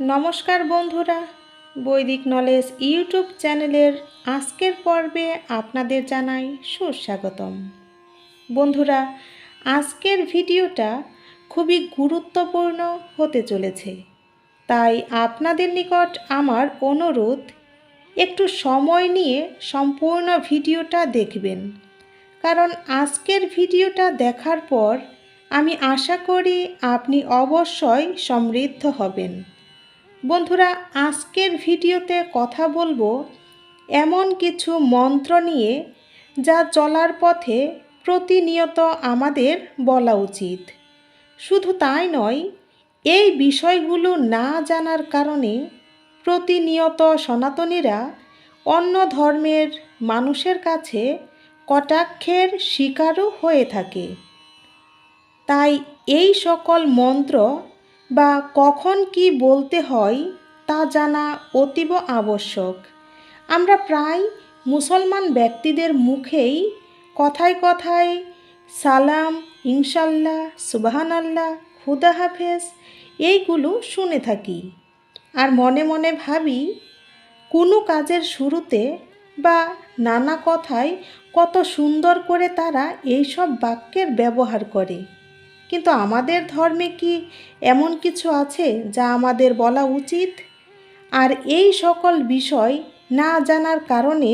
নমস্কার বন্ধুরা, বৈদিক নলেজ ইউটিউব চ্যানেলের আজকের পর্বে আপনাদের জানাই সুস্বাগতম। বন্ধুরা, আজকের ভিডিওটা খুবই গুরুত্বপূর্ণ হতে চলেছে, তাই আপনাদের নিকট আমার অনুরোধ, একটু সময় নিয়ে সম্পূর্ণ ভিডিওটা দেখবেন। কারণ আজকের ভিডিওটা দেখার পর আমি আশা করি আপনি অবশ্যই সমৃদ্ধ হবেন। বন্ধুরা, আজকের ভিডিওতে কথা বলব এমন কিছু মন্ত্র নিয়ে যা চলার পথে প্রতিনিয়ত আমাদের বলা উচিত। শুধু তাই নয়, এই বিষয়গুলো না জানার কারণে প্রতিনিয়ত সনাতনীরা অন্য ধর্মের মানুষের কাছে কটাক্ষের শিকারও হয়ে থাকে। তাই এই সকল মন্ত্র বা কখন কি বলতে হয় তা জানা অতীব আবশ্যক। আমরা প্রায় মুসলমান ব্যক্তিদের মুখেই কথায় কথায় সালাম, ইনশাল্লাহ সুবাহান আল্লাহ খুদা হাফেজ এইগুলো শুনে থাকি আর মনে মনে ভাবি কোনো কাজের শুরুতে বা নানা কথায় কত সুন্দর করে তারা এইসব বাক্যের ব্যবহার করে। কিন্তু আমাদের ধর্মে কি এমন কিছু আছে যা আমাদের বলা উচিত? আর এই সকল বিষয় না জানার কারণে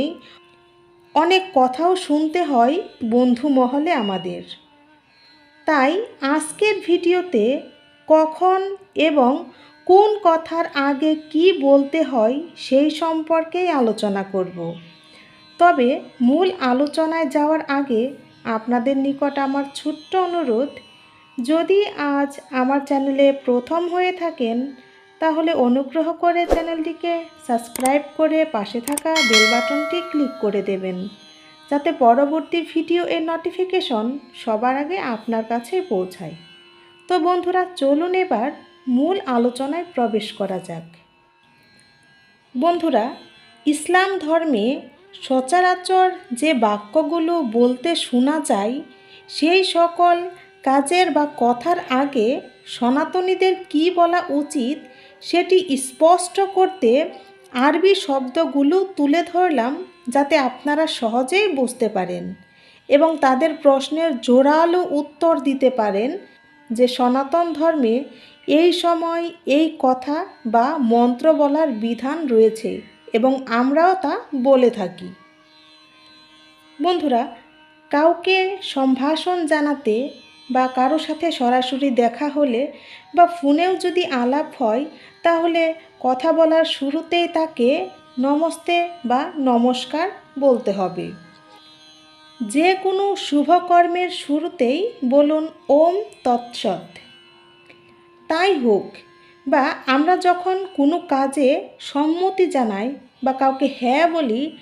অনেক কথাও শুনতে হয় বন্ধু মহলে আমাদের। তাই আজকের ভিডিওতে কখন এবং কোন কথার আগে কি বলতে হয় সেই সম্পর্কেই আলোচনা করব। তবে মূল আলোচনায় যাওয়ার আগে আপনাদের নিকট আমার ছোট্ট অনুরোধ যদি আজ আমার চ্যানেলে প্রথম হয়ে থাকেন, তাহলে অনুগ্রহ করে চ্যানেলটিকে সাবস্ক্রাইব করে পাশে থাকা বেল বাটনটি ক্লিক করে দেবেন, যাতে পরবর্তী ভিডিও এর নোটিফিকেশন সবার আগে আপনার কাছে পৌঁছায়। তো বন্ধুরা, চলুন এবার মূল আলোচনায় প্রবেশ করা যাক। বন্ধুরা, ইসলাম ধর্মে সচরাচর যে বাক্যগুলো বলতে শোনা যায়, সেই সকল কাজের বা কথার আগে সনাতনীদের কি বলা উচিত সেটি স্পষ্ট করতে আরবি শব্দগুলো তুলে ধরলাম যাতে আপনারা সহজেই বুঝতে পারেন এবং তাদের প্রশ্নের জোরালো উত্তর দিতে পারেন যে সনাতন ধর্মে এই সময় এই কথা বা মন্ত্র বলার বিধান রয়েছে এবং আমরাও তা বলে থাকি। বন্ধুরা, কাউকে সম্ভাষণ জানাতে বা কারও সাথে সরাসরি দেখা হলে বা ফোনেও যদি আলাপ হয়, তাহলে কথা বলার শুরুতেই তাকে নমস্তে বা নমস্কার বলতে হবে। যে কোনো শুভকর্মের শুরুতেই বলুন ওম তৎসৎ। তাই হোক, বা আমরা যখন কোনো কাজে সম্মতি জানাই বা কাউকে হ্যাঁ বলি,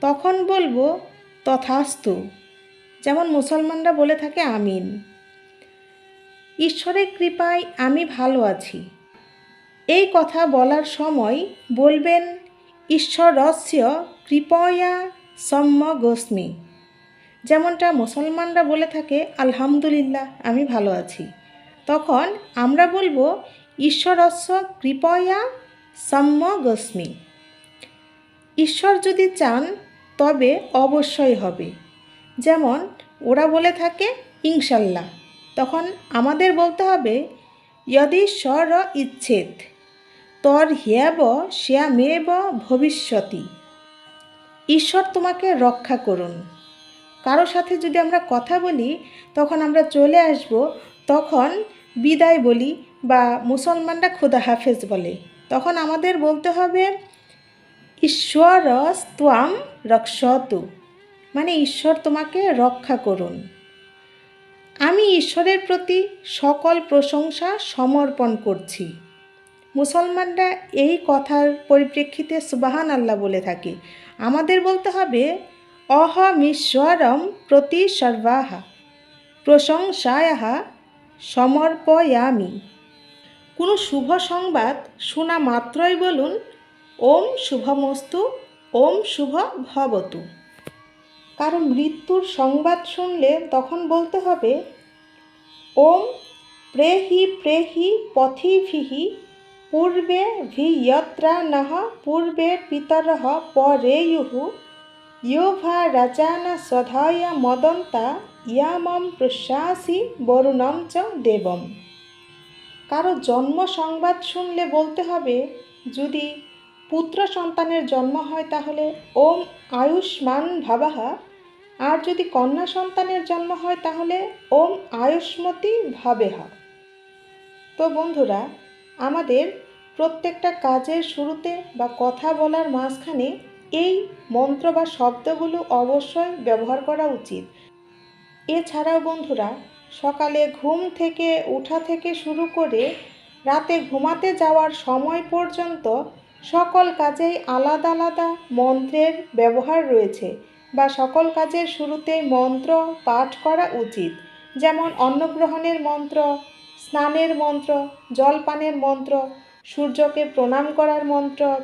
তখন বলব তথাস্তু। যেমন মুসলমানরা বলে থাকে আমিন। ঈশ্বরের কৃপায় আমি ভালো আছি। এই কথা বলার সময় বলবেন ঈশ্বর ঈশ্বরস্য কৃপয়া সম্য গোস্মি যেমনটা মুসলমানরা বলে থাকে, আলহামদুলিল্লাহ, আমি ভালো আছি। তখন আমরা বলব, ঈশ্বরস্য কৃপয়া সম্য গোস্মি ঈশ্বর যদি চান, তবে অবশ্যই হবে। যেমন ওরা বলে থাকে, ইনশাল্লাহ। তখন আমাদের বলতে হবে যদি স্বর ইচ্ছেদ, তর হিয়াব শ্যামেব ভবিষ্যতি। ঈশ্বর তোমাকে রক্ষা করুন। কারও সাথে যদি আমরা কথা বলি, তখন আমরা চলে আসব, তখন বিদায় বলি বা মুসলমানরা খোদা হাফেজ বলে। তখন আমাদের বলতে হবে, ঈশ্বর ত্বাম রক্ষতু। মানে ঈশ্বর তোমাকে রক্ষা করুন। আমি ঈশ্বরের প্রতি সকল প্রশংসা সমর্পণ করছি। মুসলমানরা এই কথার পরিপ্রেক্ষিতে সুবাহান আল্লাহ বলে থাকে। আমাদের বলতে হবে, অহমিশ্বরম প্রতি সর্বাহা, প্রশংসায়াহা সমর্পয়ামি। কোনো শুভ সংবাদ শোনা মাত্রই বলুন, ওম শুভমস্তু, ওম শুভ ভবতু। কারও মৃত্যুর সংবাদ শুনলে তখন বলতে হবে, ওম প্রেহি প্রেহি পথিভিহি পূর্বে ভি যত্রা নহ, পূর্বে পিতরহ পরেয়ুঃ ইয়ো ভা রাজানা স্বধায় মদন্তা, ইয়ামম প্রশ্বাসি বরুণম চ দেবম। কারও জন্ম সংবাদ শুনলে বলতে হবে, যদি পুত্র সন্তানের জন্ম হয় তাহলে ওম আয়ুষ্মান ভাবাহা। আর যদি কন্যা সন্তানের জন্ম হয় তাহলে ওম আয়ুষ্মতি ভাবেহা। তো বন্ধুরা, আমাদের প্রত্যেকটা কাজের শুরুতে বা কথা বলার মাঝখানে এই মন্ত্র বা শব্দগুলো অবশ্যই ব্যবহার করা উচিত। এছাড়াও বন্ধুরা, সকালে ঘুম থেকে, উঠা থেকে শুরু করে রাতে ঘুমাতে যাওয়ার সময় পর্যন্ত সকল কাজেই আলাদা আলাদা মন্ত্রের ব্যবহার রয়েছে বা সকল কাজের শুরুতেই মন্ত্র পাঠ করা উচিত। যেমন অন্নগ্রহণের মন্ত্র, স্নানের মন্ত্র, জলপানের মন্ত্র, সূর্যকে প্রণাম করার মন্ত্র,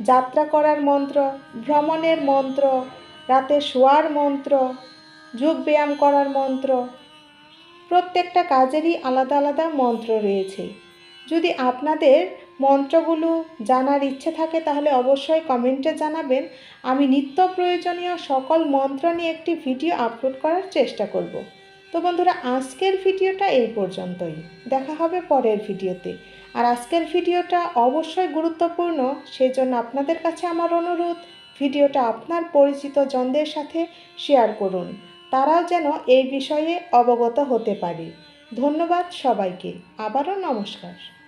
যাত্রা করার মন্ত্র, ভ্রমণের মন্ত্র, রাতে শোয়ার মন্ত্র, যোগ ব্যায়াম করার মন্ত্র। প্রত্যেকটা কাজেরই আলাদা আলাদা মন্ত্র রয়েছে। যদি আপনাদের মন্ত্রগুলো জানার ইচ্ছে থাকে তাহলে অবশ্যই কমেন্টে জানাবেন। আমি নিত্য প্রয়োজনীয় সকল মন্ত্র নিয়ে একটি ভিডিও আপলোড করার চেষ্টা করব। তো বন্ধুরা, আজকের ভিডিওটা এই পর্যন্তই। দেখা হবে পরের ভিডিওতে। আর আজকের ভিডিওটা অবশ্যই গুরুত্বপূর্ণ সেই জন্য আপনাদের কাছে আমার অনুরোধ, ভিডিওটা আপনার পরিচিত জনদের সাথে শেয়ার করুন। তারাও যেন এই বিষয়ে অবগত হতে পারে। ধন্যবাদ সবাইকে। আবারও নমস্কার।